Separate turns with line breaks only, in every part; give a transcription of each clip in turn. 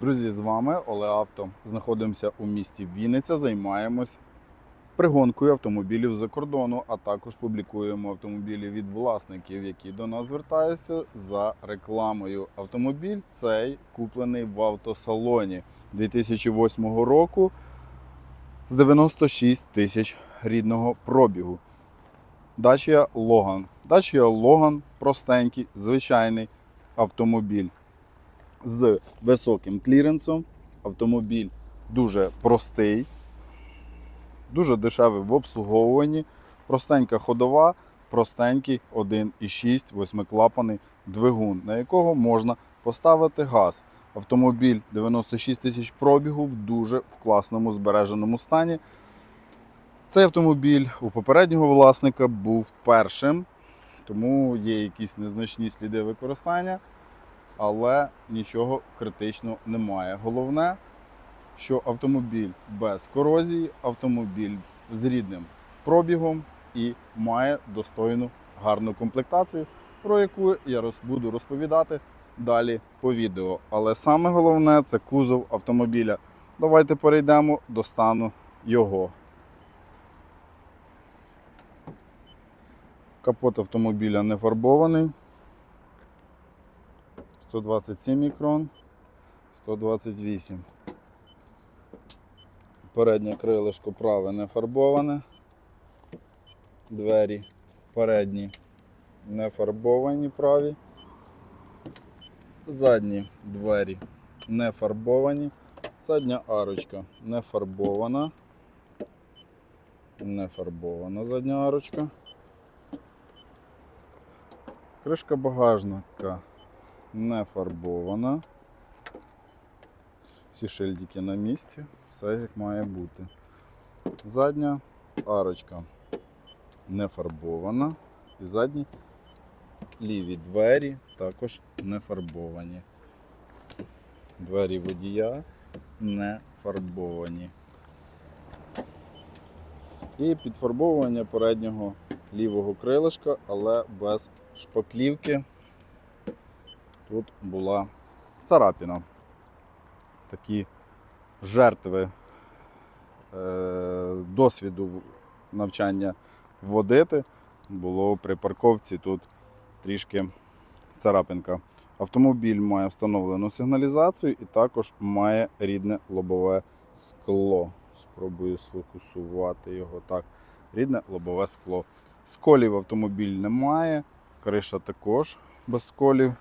Друзі, з вами Оле Авто. Знаходимося у місті Вінниця, займаємось пригонкою автомобілів за кордону, а також публікуємо автомобілі від власників, які до нас звертаються за рекламою. Автомобіль цей куплений в автосалоні 2008 року з 96 тисяч рідного пробігу. Dacia Logan. Dacia Logan простенький, звичайний автомобіль з високим кліренсом. Автомобіль дуже простий, дуже дешевий в обслуговуванні, простенька ходова, простенький 1,6 восьмиклапаний двигун, на якого можна поставити газ. Автомобіль 96 тисяч пробігу в дуже в класному збереженому стані. Цей автомобіль у попереднього власника був першим, тому є якісь незначні сліди використання але нічого критичного немає. Головне, що автомобіль без корозії, автомобіль з рідним пробігом і має достойну гарну комплектацію, про яку я буду розповідати далі по відео. Але саме головне це кузов автомобіля. Давайте перейдемо до стану його. Капот автомобіля не фарбований. 127 мікрон, 128. Переднє крилишко праве не фарбоване. Двері передні не фарбовані праві. Задні двері не фарбовані. Задня арочка не фарбована. Не фарбована задня арочка. Кришка багажника не фарбована. Всі шильдики на місці, все як має бути. Задня арочка не фарбована. І задні ліві двері також не фарбовані. Двері водія не фарбовані. І підфарбовування переднього лівого крилишка, але без шпаклівки тут була царапіна. Такі жертви е, досвіду навчання водити було при парковці тут трішки царапинка. Автомобіль має встановлену сигналізацію і також має рідне лобове скло. Спробую сфокусувати його так. Рідне лобове скло. Сколів автомобіль немає, криша також без сколів.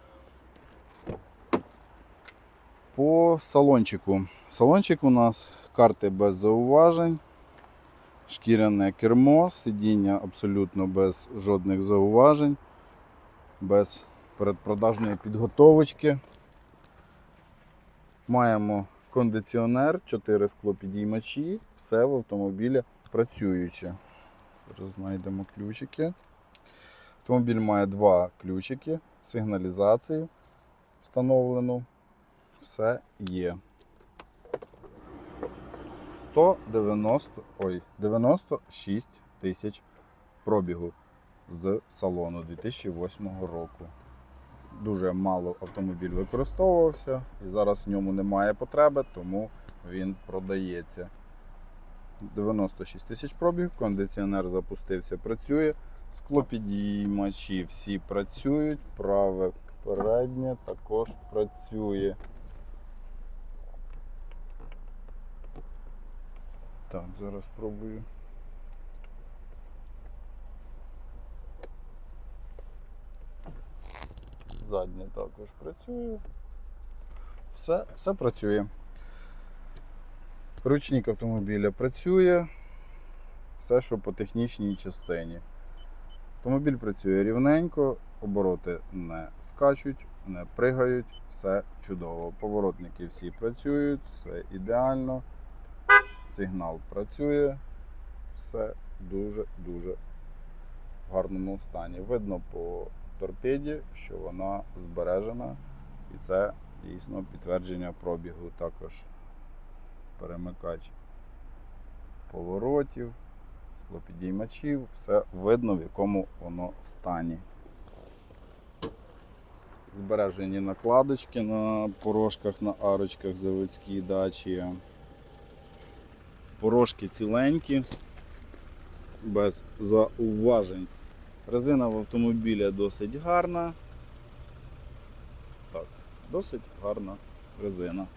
По салончику. Салончик у нас карти без зауважень, шкіряне кермо, сидіння абсолютно без жодних зауважень, без передпродажної підготовочки. Маємо кондиціонер, 4 склопідіймачі, все в автомобілі працююче. Зараз знайдемо ключики. Автомобіль має два ключики, сигналізацію встановлену все є. 190, ой, 96 тисяч пробігу з салону 2008 року. Дуже мало автомобіль використовувався і зараз в ньому немає потреби, тому він продається. 96 тисяч пробіг, кондиціонер запустився, працює. Склопідіймачі всі працюють, праве переднє також працює. Так, зараз спробую. Заднє також працює. Все, все працює. Ручник автомобіля працює. Все, що по технічній частині. Автомобіль працює рівненько, обороти не скачуть, не пригають, все чудово. Поворотники всі працюють, все ідеально. Сигнал працює, все дуже-дуже в гарному стані. Видно по торпеді, що вона збережена, і це дійсно підтвердження пробігу також перемикач поворотів, склопідіймачів, все видно в якому воно стані. Збережені накладочки на порожках, на арочках заводські дачі. Порожки ціленькі, без зауважень. Резина в автомобіля досить гарна. Так, досить гарна резина.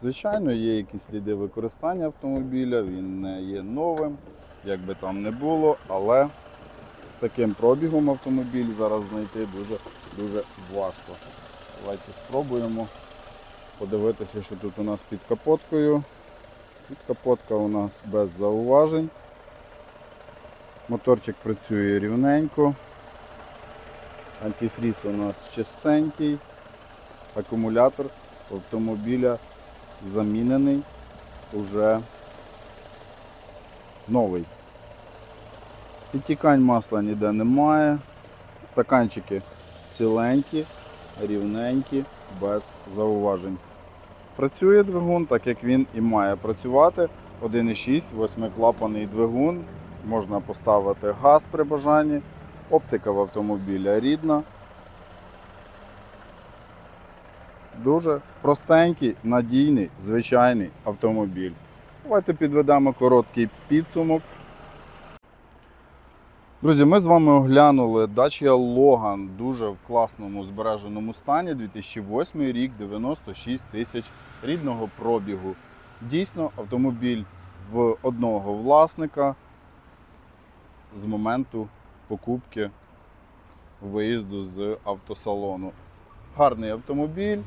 Звичайно, є якісь сліди використання автомобіля, він не є новим, як би там не було, але з таким пробігом автомобіль зараз знайти дуже дуже важко. Давайте спробуємо подивитися, що тут у нас під капоткою. Під капотка у нас без зауважень. Моторчик працює рівненько. Антифріз у нас чистенький. Акумулятор автомобіля замінений уже новий. Підтікань масла ніде немає. Стаканчики ціленькі, рівненькі, без зауважень. Працює двигун, так як він і має працювати. 1,6, восьмиклапаний двигун. Можна поставити газ при бажанні. Оптика в автомобіля рідна. Дуже простенький, надійний, звичайний автомобіль. Давайте підведемо короткий підсумок. Друзі, ми з вами оглянули Dacia Logan дуже в класному збереженому стані. 2008 рік, 96 тисяч рідного пробігу. Дійсно, автомобіль в одного власника з моменту покупки виїзду з автосалону. Гарний автомобіль,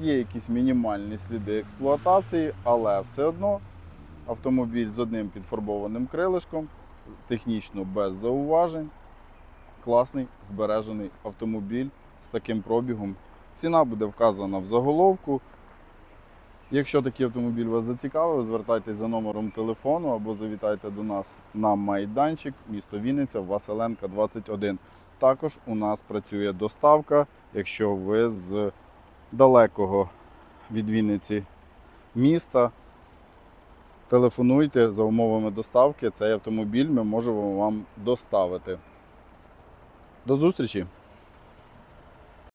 є якісь мінімальні сліди експлуатації, але все одно автомобіль з одним підфарбованим крилишком, технічно без зауважень. Класний збережений автомобіль з таким пробігом. Ціна буде вказана в заголовку. Якщо такий автомобіль вас зацікавив, звертайтеся за номером телефону або завітайте до нас на майданчик, місто Вінниця, Василенка 21. Також у нас працює доставка, якщо ви з далекого від Вінниці міста. Телефонуйте за умовами доставки. Цей автомобіль ми можемо вам доставити. До зустрічі!